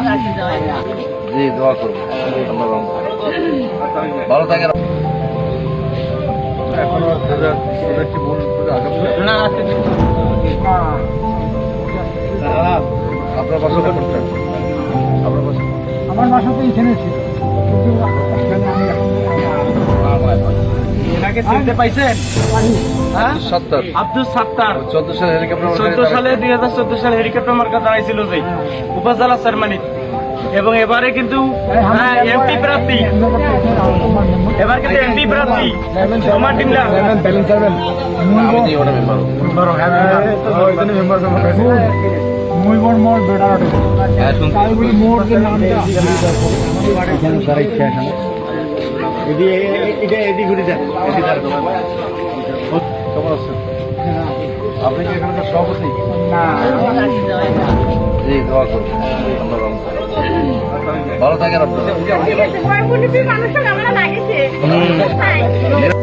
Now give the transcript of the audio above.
জি দোয়া করব আল্লাহ রহম ভালো থাকেন। এখনও মূল না আপনার বাসা করতে আপনার বাসা আমার বাসা তো এখানে ছিল। এনাকে চিনতে পাইছেন হ্যাঁ সত্তর আব্দুল সাত্তার চোদ্দ সালে হেলিকপ্টার চোদ্দ সালে দুই হাজার চোদ্দ সালে হেলিকপ্টার মার্কা দাঁড়াইছিল যে উপজেলা চেয়ারম্যান এবং এবারে কিন্তু এমপি প্রার্থী এবার কিন্তু এমপি প্রার্থী মেম্বার muy buen মোড় বেড়ার হ্যাঁ শুনছি কালগুলি মোড় যে নামটা এখানে এটা এদি ঘুরে দেন এদি দাঁড় কেমন আছেন? আপনি কি এখানকার সভাপতি না। জি দোয়া করব ভালো থাকেন আপনারা